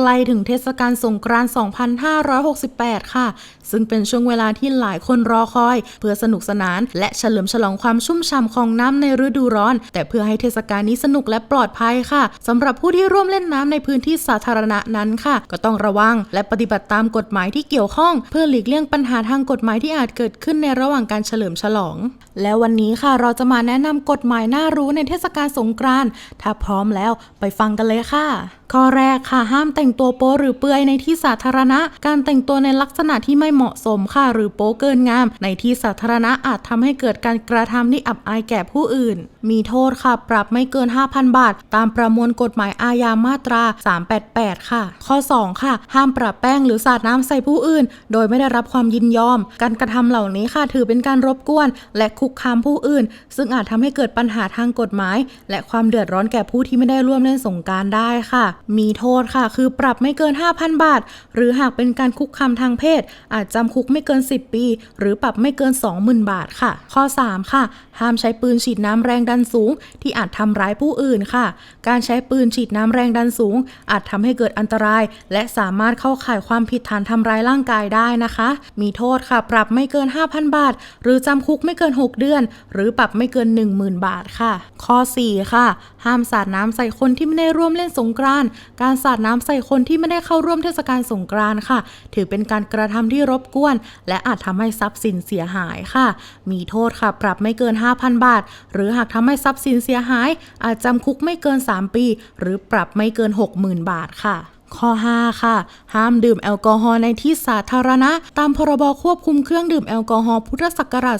ใกล้ถึงเทศกาลสงกรานต์2568 ค่ะ ซึ่งเป็นช่วงเวลาที่หลายคนรอคอย เพื่อสนุกสนาน และเฉลิมฉลองความชุ่มฉ่ำของน้ำในฤดูร้อน แต่เพื่อให้เทศกาลนี้สนุกและปลอดภัยค่ะสำหรับผู้ที่ร่วมเล่นน้ำในพื้นที่สาธารณะนั้นค่ะ ก็ต้องระวัง และปฏิบัติตามกฎหมายที่เกี่ยวข้อง เพื่อหลีกเลี่ยงปัญหาทางกฎหมายที่อาจเกิดขึ้นในระหว่างการเฉลิมฉลอง และวันนี้ค่ะเราจะมาแนะนำกฎหมายน่ารู้ในเทศกาลสงกรานต์ถ้าพร้อมแล้วไปฟังกันเลยค่ะ ข้อแรกค่ะห้ามแต่งตัวโป๊หรือเปลือยในที่สาธารณะ การแต่งตัวในลักษณะที่ไม่เหมาะสมค่ะหรือโป๊เกินงาม ในที่สาธารณะอาจทำให้เกิดการกระทำที่อับอายแก่ผู้อื่น มีโทษค่ะ ปรับไม่เกิน 5,000 บาท ตามประมวลกฎหมายอาญามาตรา 388 ค่ะ ข้อ 2 ค่ะ ห้ามปรับแป้งหรือสาดน้ำใส่ผู้อื่น โดยไม่ได้รับความยินยอม การกระทำเหล่านี้ค่ะถือเป็นการรบกวน และคุกคามผู้อื่น ซึ่งอาจทำให้เกิดปัญหาทางกฎหมาย และความเดือดร้อนแก่ผู้ที่ไม่ได้ร่วมเล่นสงการได้ค่ะมีโทษค่ะ คือปรับไม่เกิน 5,000 บาท หรือหากเป็นการคุกคามทางเพศ อาจจำคุกไม่เกิน 10 ปี หรือปรับไม่เกิน 20,000 บาทค่ะ ข้อ 3 ค่ะ ห้ามใช้ปืนฉีดน้ำแรงดันสูง ที่อาจทำร้ายผู้อื่นค่ะ การใช้ปืนฉีดน้ำแรงดันสูง อาจทำให้เกิดอันตราย และสามารถเข้าข่ายความผิดฐานทำร้ายร่างกายได้นะคะ มีโทษค่ะ ปรับไม่เกิน 5,000 บาท หรือจำคุกไม่เกิน 6 เดือน หรือปรับไม่เกิน 10,000 บาทค่ะ ข้อ 4 ค่ะ ห้ามสาดน้ำใส่คนที่ไม่ได้ร่วมเล่นสงกรานการสาดน้ำใส่คนที่ไม่ได้เข้าร่วมเทศกาลสงกรานต์ค่ะ ถือเป็นการกระทำที่รบกวน และอาจทำให้ทรัพย์สินเสียหายค่ะ มีโทษค่ะ ปรับไม่เกิน 5,000 บาท หรือหากทำให้ทรัพย์สินเสียหาย อาจจำคุกไม่เกิน 3 ปี หรือปรับไม่เกิน 60,000 บาทค่ะ ข้อ 5 ค่ะ ห้ามดื่มแอลกอฮอล์ในที่สาธารณะ ตามพรบควบคุมเครื่องดื่มแอลกอฮอล์พุทธศักราช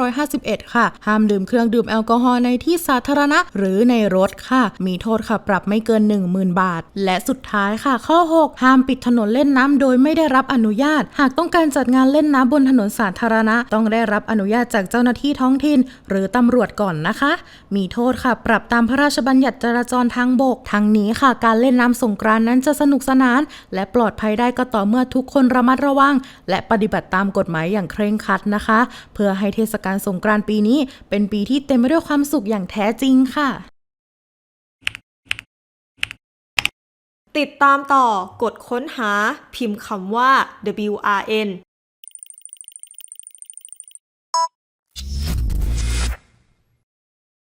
2551 ค่ะ ห้ามดื่มเครื่องดื่มแอลกอฮอล์ในที่สาธารณะ หรือในรถค่ะ มีโทษค่ะปรับไม่เกิน 10,000 บาท และสุดท้ายค่ะ ข้อ 6 ห้ามปิดถนนเล่นน้ำโดยไม่ได้รับอนุญาต หากต้องการจัดงานเล่นน้ำบนถนนสาธารณะ ต้องได้รับอนุญาตจากเจ้าหน้าที่ท้องถิ่นหรือตำรวจก่อนนะคะ มีโทษค่ะ ปรับตามพระราชบัญญัติจราจรทางบก ทั้งนี้ค่ะ การเล่นน้ำสงกรานนั้นจะสนุกสนาน และปลอดภัยได้ก็ต่อเมื่อทุกคนระมัดระวัง และปฏิบัติตามกฎหมายอย่างเคร่งครัดนะคะ เพื่อให้เทศกาลสงกรานต์ปีนี้ เป็นปีที่เต็มไปด้วยความสุขอย่างแท้จริงค่ะ ติดตามต่อกดค้นหาพิมพ์คำว่า WRN